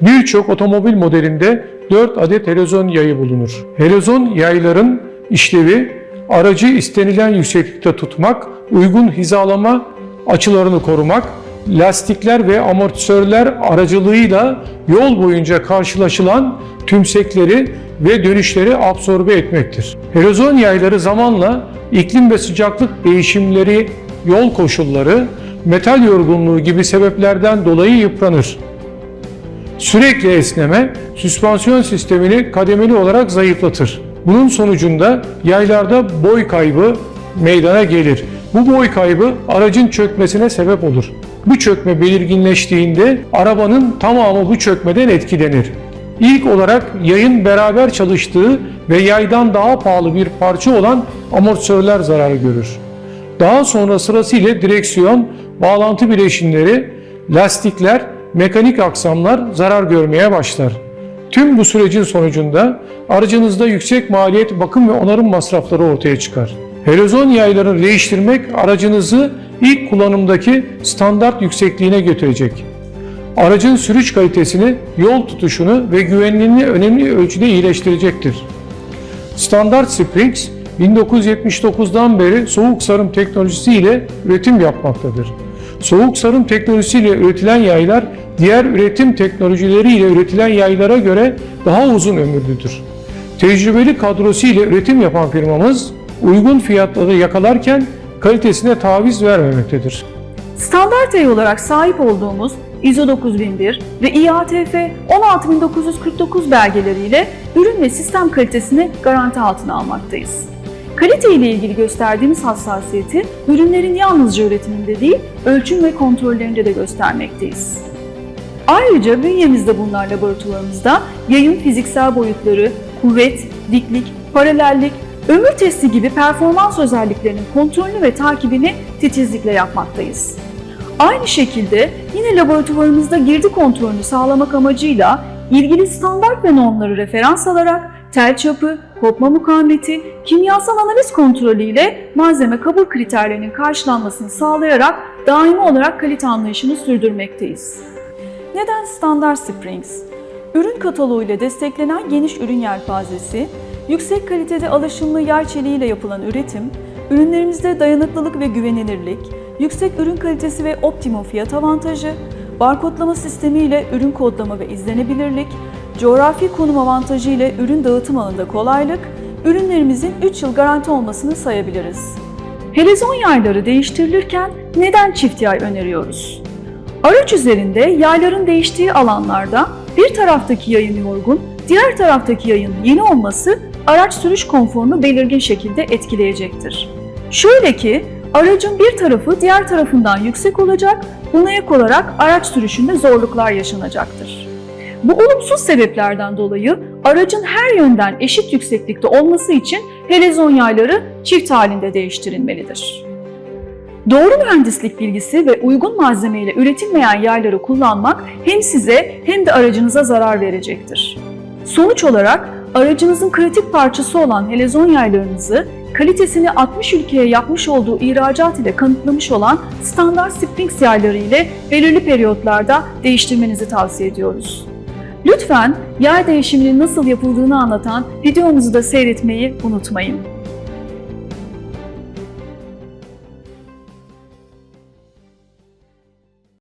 Birçok otomobil modelinde 4 adet helizon yayı bulunur. Helizon yayların işlevi aracı istenilen yükseklikte tutmak, uygun hizalama açılarını korumak, lastikler ve amortisörler aracılığıyla yol boyunca karşılaşılan tümsekleri ve dönüşleri absorbe etmektir. Helizon yayları zamanla iklim ve sıcaklık değişimleri, yol koşulları, metal yorgunluğu gibi sebeplerden dolayı yıpranır. Sürekli esneme süspansiyon sistemini kademeli olarak zayıflatır. Bunun sonucunda yaylarda boy kaybı meydana gelir. Bu boy kaybı aracın çökmesine sebep olur. Bu çökme belirginleştiğinde arabanın tamamı bu çökmeden etkilenir. İlk olarak yayın beraber çalıştığı ve yaydan daha pahalı bir parça olan amortisörler zarar görür. Daha sonra sırasıyla direksiyon, bağlantı bileşimleri, lastikler, mekanik aksamlar zarar görmeye başlar. Tüm bu sürecin sonucunda aracınızda yüksek maliyet bakım ve onarım masrafları ortaya çıkar. Helezon yaylarını değiştirmek aracınızı ilk kullanımdaki standart yüksekliğine götürecek. Aracın sürüş kalitesini, yol tutuşunu ve güvenliğini önemli ölçüde iyileştirecektir. Standard Springs 1979'dan beri soğuk sarım teknolojisi ile üretim yapmaktadır. Soğuk sarım teknolojisiyle üretilen yaylar diğer üretim teknolojileriyle üretilen yaylara göre daha uzun ömürlüdür. Tecrübeli kadrosu ile üretim yapan firmamız uygun fiyatları yakalarken kalitesine taviz vermemektedir. Standart yay olarak sahip olduğumuz ISO 9001 ve IATF 16949 belgeleriyle ürün ve sistem kalitesini garanti altına almaktayız. Kalite ile ilgili gösterdiğimiz hassasiyeti ürünlerin yalnızca üretiminde değil, ölçüm ve kontrollerinde de göstermekteyiz. Ayrıca bünyemizde bulunan laboratuvarımızda yayın fiziksel boyutları, kuvvet, diklik, paralellik, ömür testi gibi performans özelliklerinin kontrolünü ve takibini titizlikle yapmaktayız. Aynı şekilde yine laboratuvarımızda girdi kontrolünü sağlamak amacıyla ilgili standart ve normları referans alarak tel çapı, kopma mukavemeti, kimyasal analiz kontrolü ile malzeme kabul kriterlerinin karşılanmasını sağlayarak daimi olarak kalite anlayışını sürdürmekteyiz. Neden Standard Springs? Ürün kataloğu ile desteklenen geniş ürün yelpazesi, yüksek kalitede alaşımlı yer çeliğiyle yapılan üretim, ürünlerimizde dayanıklılık ve güvenilirlik, yüksek ürün kalitesi ve optimum fiyat avantajı, barkodlama sistemi ile ürün kodlama ve izlenebilirlik, coğrafi konum avantajı ile ürün dağıtım alanında kolaylık, ürünlerimizin 3 yıl garanti olmasını sayabiliriz. Helezon yayları değiştirilirken neden çift yay öneriyoruz? Araç üzerinde yayların değiştiği alanlarda bir taraftaki yayın yorgun, diğer taraftaki yayın yeni olması araç sürüş konforunu belirgin şekilde etkileyecektir. Şöyle ki aracın bir tarafı diğer tarafından yüksek olacak, buna ek olarak araç sürüşünde zorluklar yaşanacaktır. Bu olumsuz sebeplerden dolayı aracın her yönden eşit yükseklikte olması için helezon yayları çift halinde değiştirilmelidir. Doğru mühendislik bilgisi ve uygun malzemeyle üretilmeyen yayları kullanmak hem size hem de aracınıza zarar verecektir. Sonuç olarak aracınızın kritik parçası olan helezon yaylarınızı kalitesini 60 ülkeye yapmış olduğu ihracat ile kanıtlamış olan standart Springs yayları ile belirli periyotlarda değiştirmenizi tavsiye ediyoruz. Lütfen yay değişiminin nasıl yapıldığını anlatan videomuzu da seyretmeyi unutmayın.